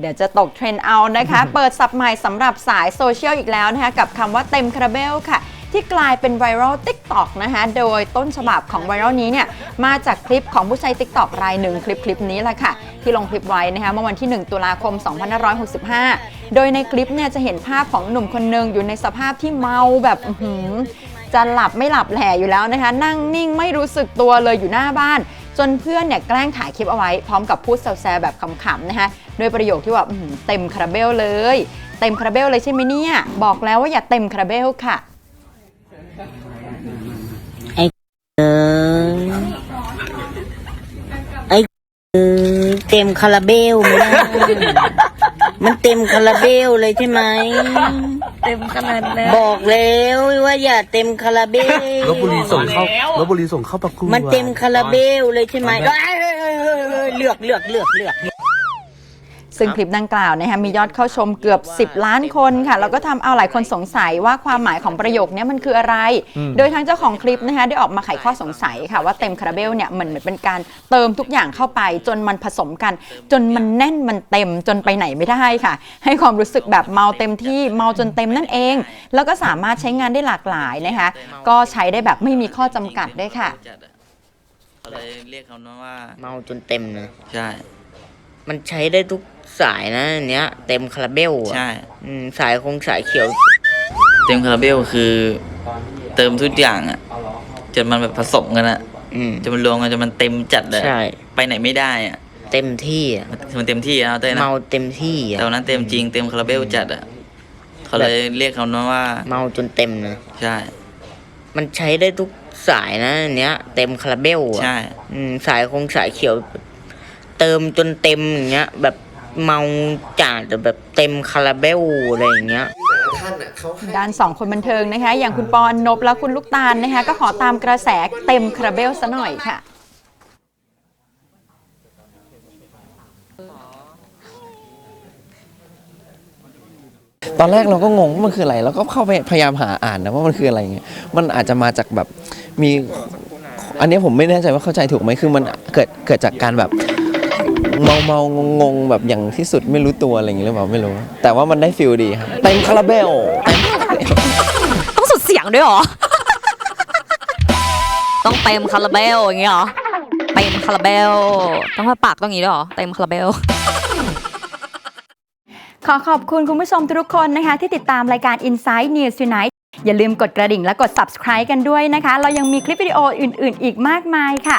เดี๋ยวจะตกเทรนด์เอานะคะ เปิดสับใหม่สำหรับสายโซเชียลอีกแล้วนะคะ กับคำว่าเต็มคาราเบลค่ะ ที่กลายเป็นไวรัล TikTok นะคะ โดยต้นฉบับของไวรัลนี้เนี่ย มาจากคลิปของผู้ใช้ TikTok รายหนึ่งคลิปคลิปนี้แหละค่ะ ที่ลงคลิปไว้นะคะเมื่อวันที่ 1 ตุลาคม 2565 โดยในคลิปเนี่ยจะเห็นภาพของหนุ่มคนหนึ่งอยู่ในสภาพที่เมาแบบอื้อหือจะหลับไม่หลับแหล่อยู่แล้วนะคะ นั่งนิ่งไม่รู้สึกตัวเลยอยู่หน้าบ้าน จนเพื่อนเนี่ยแกล้งถ่ายคลิปเอาไว้พร้อมกับพูดแซวๆแบบขำๆนะคะโดยประโยคที่ว่าเต็มคาราเบลเลย เต็มคาราเบลเลยใช่ไหมเนี่ย บอกแล้วว่าอย่าเต็มคาราเบลค่ะเออไอเออเต็มคาราเบลมันเต็มคาราเบลเลยใช่ไหม เต็มขนาดนั้นบอกแล้วว่าอย่าเต็มคาราเบลลบบุรีส่งเข้าลบบุรีส่งเข้าประกวดมันเต็มคาราเบลเลยใช่ไหมเอ้ยเอ้ยเอ้ยเอ้ยเอ้ยเลือกเลือกเลือกเลือก ซึ่งคลิปดังกล่าวนะคะมียอดเข้าชมเกือบ 10 ล้านคนค่ะ แล้วก็ทำเอาหลายคนสงสัยว่าความหมายของประโยคนี้มันคืออะไร โดยทางเจ้าของคลิปนะคะได้ออกมาไขข้อสงสัยค่ะว่าเต็มคาราเบลเนี่ยมันเหมือนเป็นการเติมทุกอย่างเข้าไป จนมันผสมกัน จนมันแน่นมันเต็มจนไปไหนไม่ได้ค่ะ ให้ความรู้สึกแบบเมาเต็มที่เมาจนเต็มนั่นเอง แล้วก็สามารถใช้งานได้หลากหลายนะคะ ก็ใช้ได้แบบไม่มีข้อจำกัดด้วยค่ะจัดอะเขาเลยเรียกเขานะว่าเมาจนเต็มนะใช่ มันใช้ได้ทุกสายนะอันเนี้ย เต็มคาราเบลอะใช่ อืมสายคงสายเขียว เต็มคาราเบลคือ เติมทุกอย่างอะจนมันแบบผสมกันอะอืมจนมันรวมกันจนมันเต็มจัดเลย ใช่ ไปไหนไม่ได้อะเต็มที่อะมันมันเต็มที่แล้วเต้ยนะเมาเต็มที่อะแต่วันนั้นเต็มจริงเต็มคาราเบลจัดอะเขาเลยเรียกเขานะว่า เมาจนเต็มนะใช่ มันใช้ได้ทุกสายนะอันเนี้ย เต็มคาราเบลอะใช่ อืมสายคงสายเขียว เติมจนเต็มอย่างเงี้ย แบบเมาจัดแบบเต็มคาราเบลอะไรอย่างเงี้ยด้านสองคนบันเทิงนะคะ อย่างคุณปอนนบและคุณลูกตาลนะคะ ก็ขอตามกระแสเต็มคาราเบลซะหน่อยค่ะ ตอนแรกเราก็งงว่ามันคืออะไร แล้วก็เข้าไปพยายามหาอ่านนะว่ามันคืออะไรเงี้ย มันอาจจะมาจากแบบมี อันนี้ผมไม่แน่ใจว่าเข้าใจถูกไหมคือมันเกิดเกิดจากการแบบ เมาเมางงงๆแบบอย่างที่สุดไม่รู้ตัวอะไรอย่างเงี้ยหรือเปล่าไม่รู้ แต่ว่ามันได้ฟิลดีครับเต็มคาราเบลเต็มต้องสุดเสียงด้วยเหรอ ต้องเต็มคาราเบลอย่างเงี้ยเหรอ เต็มคาราเบล ต้องมาปากต้องอย่างงี้ด้วยเหรอ เต็มคาราเบลขอขอบคุณคุณผู้ชมทุกคนนะคะ ที่ติดตามรายการ Inside News Tonight อย่าลืมกดกระดิ่งและกด subscribe กันด้วยนะคะ เรายังมีคลิปวิดีโออื่น ๆ อีกมากมายค่ะ